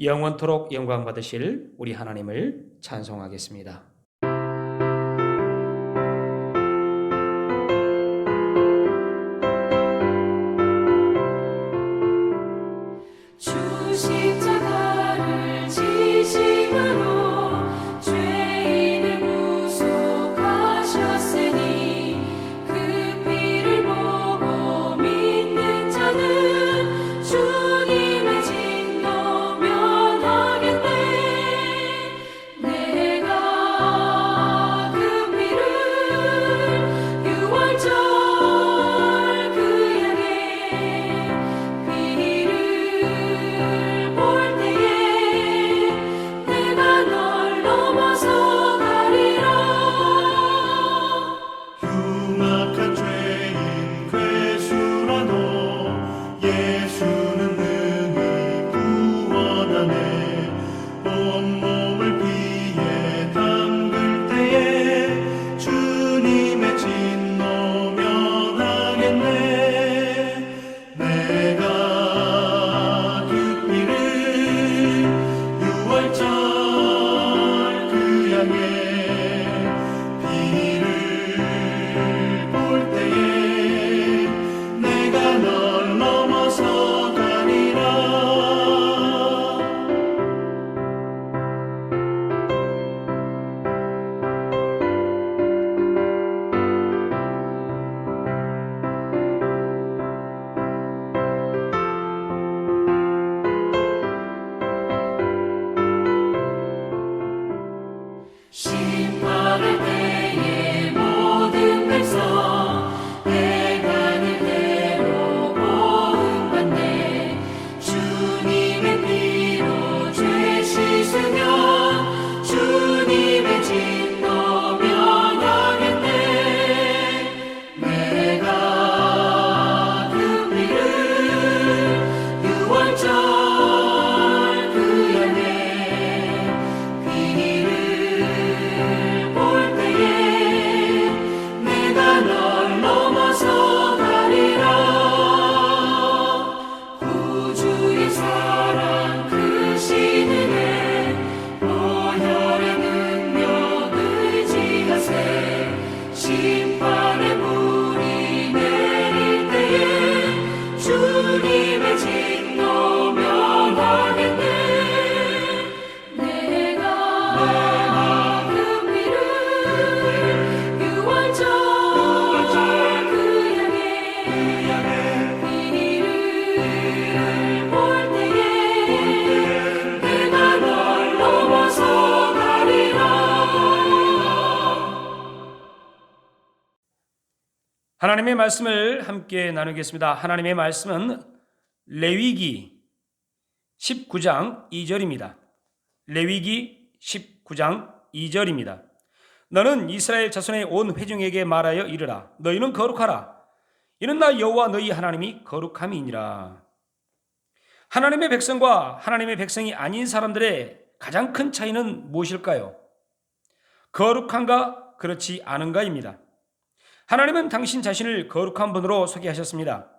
영원토록 영광 받으실 우리 하나님을 찬송하겠습니다. 주십 양 하나님의 말씀을 함께 나누겠습니다. 하나님의 말씀은 레위기 19장 2절입니다. 레위기 19장 2절입니다. 너는 이스라엘 자손의 온 회중에게 말하여 이르라. 너희는 거룩하라. 이는 나 여호와 너희 하나님이 거룩함이니라. 하나님의 백성과 하나님의 백성이 아닌 사람들의 가장 큰 차이는 무엇일까요? 거룩한가 그렇지 않은가입니다. 하나님은 당신 자신을 거룩한 분으로 소개하셨습니다.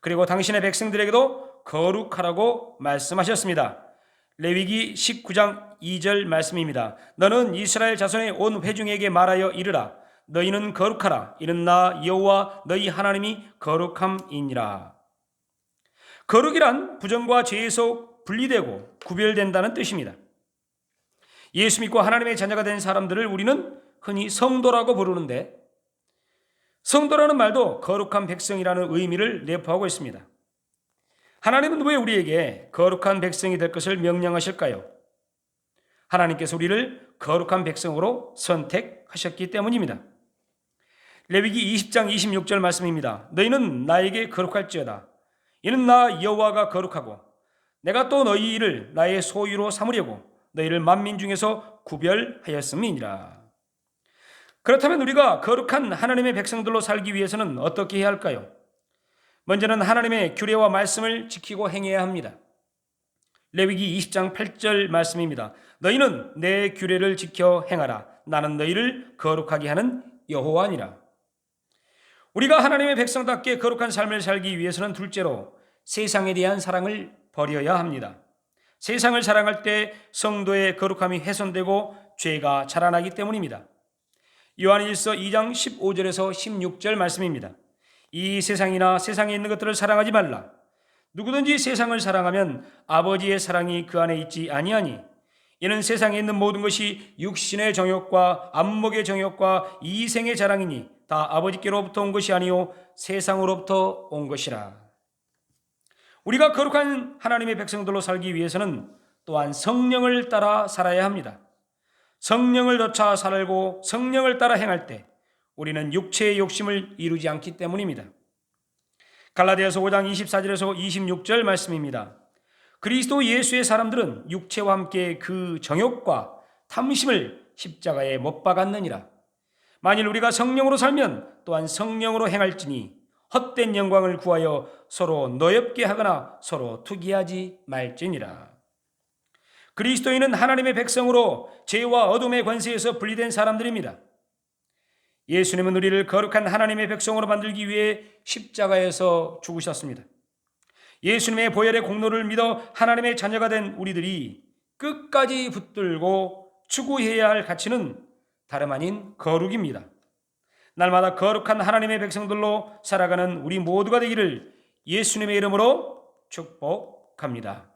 그리고 당신의 백성들에게도 거룩하라고 말씀하셨습니다. 레위기 19장 2절 말씀입니다. 너는 이스라엘 자손의 온 회중에게 말하여 이르라. 너희는 거룩하라. 이는 나 여호와 너희 하나님이 거룩함이니라. 거룩이란 부정과 죄에서 분리되고 구별된다는 뜻입니다. 예수 믿고 하나님의 자녀가 된 사람들을 우리는 흔히 성도라고 부르는데 성도라는 말도 거룩한 백성이라는 의미를 내포하고 있습니다. 하나님은 왜 우리에게 거룩한 백성이 될 것을 명령하실까요? 하나님께서 우리를 거룩한 백성으로 선택하셨기 때문입니다. 레위기 20장 26절 말씀입니다. 너희는 나에게 거룩할지어다. 이는 나 여호와가 거룩하고 내가 또 너희를 나의 소유로 삼으려고 너희를 만민 중에서 구별하였음이니라. 그렇다면 우리가 거룩한 하나님의 백성들로 살기 위해서는 어떻게 해야 할까요? 먼저는 하나님의 규례와 말씀을 지키고 행해야 합니다. 레위기 20장 8절 말씀입니다. 너희는 내 규례를 지켜 행하라. 나는 너희를 거룩하게 하는 여호와니라. 우리가 하나님의 백성답게 거룩한 삶을 살기 위해서는 둘째로 세상에 대한 사랑을 버려야 합니다. 세상을 사랑할 때 성도의 거룩함이 훼손되고 죄가 자라나기 때문입니다. 요한일서 2장 15절에서 16절 말씀입니다. 이 세상이나 세상에 있는 것들을 사랑하지 말라. 누구든지 세상을 사랑하면 아버지의 사랑이 그 안에 있지 아니하니 이는 세상에 있는 모든 것이 육신의 정욕과 안목의 정욕과 이생의 자랑이니 다 아버지께로부터 온 것이 아니요 세상으로부터 온 것이라. 우리가 거룩한 하나님의 백성들로 살기 위해서는 또한 성령을 따라 살아야 합니다. 성령을 쫓아 살고 성령을 따라 행할 때 우리는 육체의 욕심을 이루지 않기 때문입니다. 갈라디아서 5장 24절에서 26절 말씀입니다. 그리스도 예수의 사람들은 육체와 함께 그 정욕과 탐심을 십자가에 못 박았느니라. 만일 우리가 성령으로 살면 또한 성령으로 행할지니 헛된 영광을 구하여 서로 너엽게 하거나 서로 투기하지 말지니라. 그리스도인은 하나님의 백성으로 죄와 어둠의 권세에서 분리된 사람들입니다. 예수님은 우리를 거룩한 하나님의 백성으로 만들기 위해 십자가에서 죽으셨습니다. 예수님의 보혈의 공로를 믿어 하나님의 자녀가 된 우리들이 끝까지 붙들고 추구해야 할 가치는 다름 아닌 거룩입니다. 날마다 거룩한 하나님의 백성들로 살아가는 우리 모두가 되기를 예수님의 이름으로 축복합니다.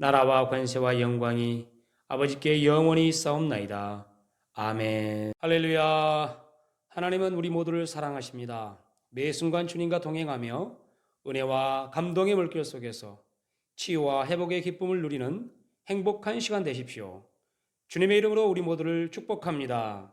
나라와 관세와 영광이 아버지께 영원히 싸움나이다. 아멘. 할렐루야. 하나님은 우리 모두를 사랑하십니다. 매 순간 주님과 동행하며 은혜와 감동의 물길 속에서 치유와 회복의 기쁨을 누리는 행복한 시간 되십시오. 주님의 이름으로 우리 모두를 축복합니다.